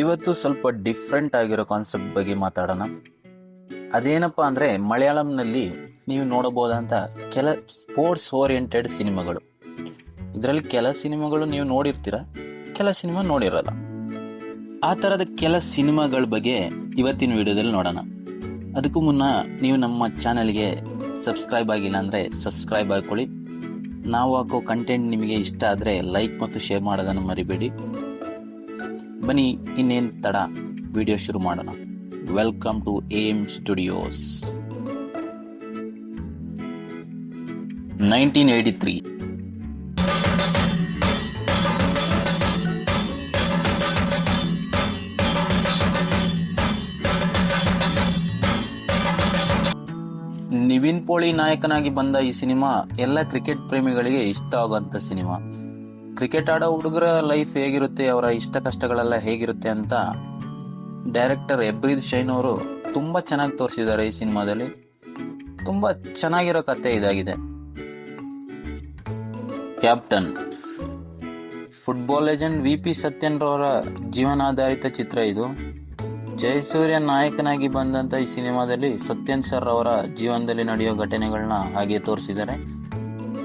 ಇವತ್ತು ಸ್ವಲ್ಪ ಡಿಫ್ರೆಂಟ್ ಆಗಿರೋ ಕಾನ್ಸೆಪ್ಟ್ ಬಗ್ಗೆ ಮಾತಾಡೋಣ. ಅದೇನಪ್ಪ ಅಂದರೆ ಮಲಯಾಳಂನಲ್ಲಿ ನೀವು ನೋಡಬಹುದಂತ ಕೆಲ ಸ್ಪೋರ್ಟ್ಸ್ ಓರಿಯೆಂಟೆಡ್ ಸಿನಿಮಾಗಳು. ಇದರಲ್ಲಿ ಕೆಲ ಸಿನಿಮಾಗಳು ನೀವು ನೋಡಿರ್ತೀರ, ಕೆಲ ಸಿನಿಮಾ ನೋಡಿರಲ್ಲ. ಆ ಥರದ ಕೆಲ ಸಿನಿಮಾಗಳ ಬಗ್ಗೆ ಇವತ್ತಿನ ವಿಡಿಯೋದಲ್ಲಿ ನೋಡೋಣ. ಅದಕ್ಕೂ ಮುನ್ನ ನೀವು ನಮ್ಮ ಚಾನೆಲ್ಗೆ ಸಬ್ಸ್ಕ್ರೈಬ್ ಆಗಿಲ್ಲ ಅಂದರೆ ಸಬ್ಸ್ಕ್ರೈಬ್ ಆಗ್ಕೊಳ್ಳಿ ನಾವು ಹಾಕೋ ಕಂಟೆಂಟ್ ನಿಮಗೆ ಇಷ್ಟ ಆದರೆ ಲೈಕ್ ಮತ್ತು ಶೇರ್ ಮಾಡೋದನ್ನು ಮರಿಬೇಡಿ. ಬನ್ನಿ, ಇನ್ನೇನು ತಡ. ವಿಡಿಯೋ ಶುರು ಮಾಡೋಣ. Welcome to Aim Studios nineteen eighty three Nivin Pauly ನಾಯಕನಾಗಿ ಬಂದ ಈ ಸಿನಿಮಾ ಎಲ್ಲ ಕ್ರಿಕೆಟ್ ಪ್ರೇಮಿಗಳಿಗೆ ಇಷ್ಟ ಆಗುವಂತ ಸಿನಿಮಾ. ಕ್ರಿಕೆಟ್ ಆಡೋ ಹುಡುಗರ ಲೈಫ್ ಹೇಗಿರುತ್ತೆ, ಅವರ ಇಷ್ಟ ಕಷ್ಟಗಳೆಲ್ಲ ಹೇಗಿರುತ್ತೆ ಅಂತ ಡೈರೆಕ್ಟರ್ ಎಬ್ರಿದ್ ಶೈನ್ ಅವರು ತುಂಬ ಚೆನ್ನಾಗಿ ತೋರಿಸಿದ್ದಾರೆ ಈ ಸಿನಿಮಾದಲ್ಲಿ. ತುಂಬ ಚೆನ್ನಾಗಿರೋ ಕತೆ ಇದಾಗಿದೆ. Captain football legend V P ಸತ್ಯನ್ರವರ ಜೀವನಾಧಾರಿತ ಚಿತ್ರ ಇದು. ಜಯಸೂರ್ಯ ನಾಯಕನಾಗಿ ಬಂದಂತ ಈ ಸಿನಿಮಾದಲ್ಲಿ ಸತ್ಯನ್ ಸರ್ ಅವರ ಜೀವನದಲ್ಲಿ ನಡೆಯೋ ಘಟನೆಗಳನ್ನ ಹಾಗೆ ತೋರಿಸಿದ್ದಾರೆ.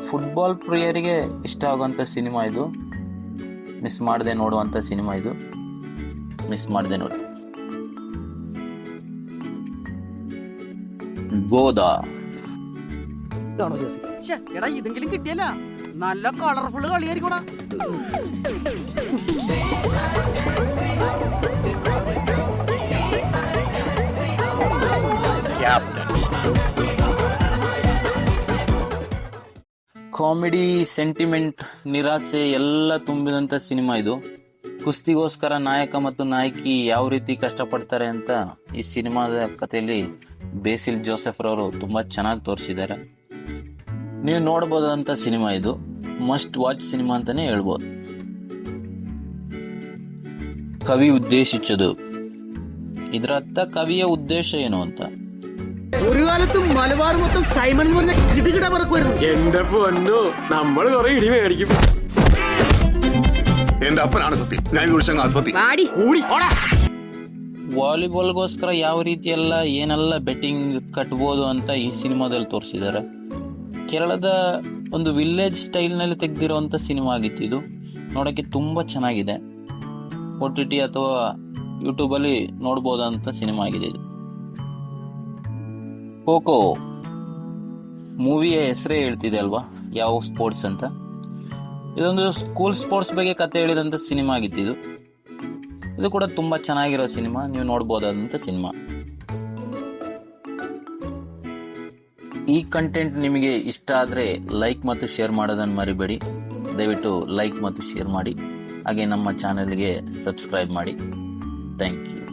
ಫುಟ್ಬಾಲ್ ಪ್ರಿಯರಿಗೆ ಇಷ್ಟ ಆಗುವಂತ ಸಿನಿಮಾ ಇದು ಮಿಸ್ ಮಾಡದೆ ನೋಡುವಂತ ಸಿನಿಮಾ ಇದು ಮಿಸ್ ಮಾಡದೆ ನೋಡಿ ಗೋದಾ ഇതാണോ ജേഴ്സി ശ്ശെ, എടാ ഇതെങ്കിലും കിട്ടിയല്ല നല്ല കളർഫുള്ള് കളിയായിരിക്കടാ ಕಾಮಿಡಿ, ಸೆಂಟಿಮೆಂಟ್, ನಿರಾಸೆ ಎಲ್ಲ ತುಂಬಿದಂತ ಸಿನಿಮಾ ಇದು. ಕುಸ್ತಿಗೋಸ್ಕರ ನಾಯಕ ಮತ್ತು ನಾಯಕಿ ಯಾವ ರೀತಿ ಕಷ್ಟಪಡ್ತಾರೆ ಅಂತ ಈ ಸಿನಿಮಾದ ಕಥೆಯಲ್ಲಿ ಬೇಸಿಲ್ ಜೋಸೆಫ್ ಅವರು ತುಂಬಾ ಚೆನ್ನಾಗಿ ತೋರಿಸಿದ್ದಾರೆ. ನೀವು ನೋಡಬಹುದಂತ ಸಿನಿಮಾ ಇದು. ಮಸ್ಟ್ ವಾಚ್ ಸಿನಿಮಾ ಅಂತಾನೆ ಹೇಳ್ಬೋದು. ಕವಿ ಉದ್ದೇಶಿಸದು ಇದರ ಅರ್ಥ ಕವಿಯ ಉದ್ದೇಶ ಏನು ಅಂತ? ഒരു കാലത്തും മലബാർ മൊത്തം സൈമൺ എന്ന് പറഞ്ഞ കിടുകിട പറക്കുമായിരുന്നു എന്റെ പൊന്നു നമ്മള് കൊറേ ഇടി മേടിക്കും എന്റെ അപ്പനാണ് സത്യം ഞാൻ ഈ കുറിച്ചങ്ങ് ആത്മഹത്യ കൂടി ഓടാ ವಾಲಿಬಾಲ್ಗೋಸ್ಕರ ಯಾವ ರೀತಿ ಎಲ್ಲ ಏನೆಲ್ಲ ಬೆಟ್ಟಿಂಗ್ ಕಟ್ಬೋದು ಅಂತ ಈ ಸಿನಿಮಾದಲ್ಲಿ ತೋರಿಸಿದ್ದಾರೆ ಕೇರಳದ ಒಂದು ವಿಲೇಜ್ ಸ್ಟೈಲ್ನಲ್ಲಿ ತೆಗೆದಿರುವಂಥ ಸಿನಿಮಾ ಆಗಿತ್ತು ಇದು ನೋಡೋಕ್ಕೆ ತುಂಬ ಚೆನ್ನಾಗಿದೆ ಒ ಟಿ ಟಿ ಅಥವಾ ಯೂಟ್ಯೂಬಲ್ಲಿ ನೋಡ್ಬೋದಂತ ಸಿನಿಮಾ ಆಗಿದೆ ಇದು ಖೋಖೋ ಮೂವಿಯ ಹೆಸರೇ ಹೇಳ್ತಿದೆ ಅಲ್ವಾ? ಯಾವ ಸ್ಪೋರ್ಟ್ಸ್ ಅಂತ? ಇದೊಂದು ಸ್ಕೂಲ್ ಸ್ಪೋರ್ಟ್ಸ್ ಬಗ್ಗೆ ಕತೆ ಹೇಳಿದಂಥ ಸಿನಿಮಾ ಆಗಿತ್ತು ಇದು. ಇದು ಕೂಡ ತುಂಬ ಚೆನ್ನಾಗಿರೋ ಸಿನಿಮಾ ನೀವು ನೋಡ್ಬೋದಾದಂಥ ಸಿನಿಮಾ ಈ ಕಂಟೆಂಟ್ ನಿಮಗೆ ಇಷ್ಟ ಆದರೆ ಲೈಕ್ ಮತ್ತು ಶೇರ್ ಮಾಡೋದನ್ನು ಮರಿಬೇಡಿ. ದಯವಿಟ್ಟು ಲೈಕ್ ಮತ್ತು ಶೇರ್ ಮಾಡಿ. ಹಾಗೆ ನಮ್ಮ ಚಾನೆಲ್ಗೆ ಸಬ್ಸ್ಕ್ರೈಬ್ ಮಾಡಿ. Thank you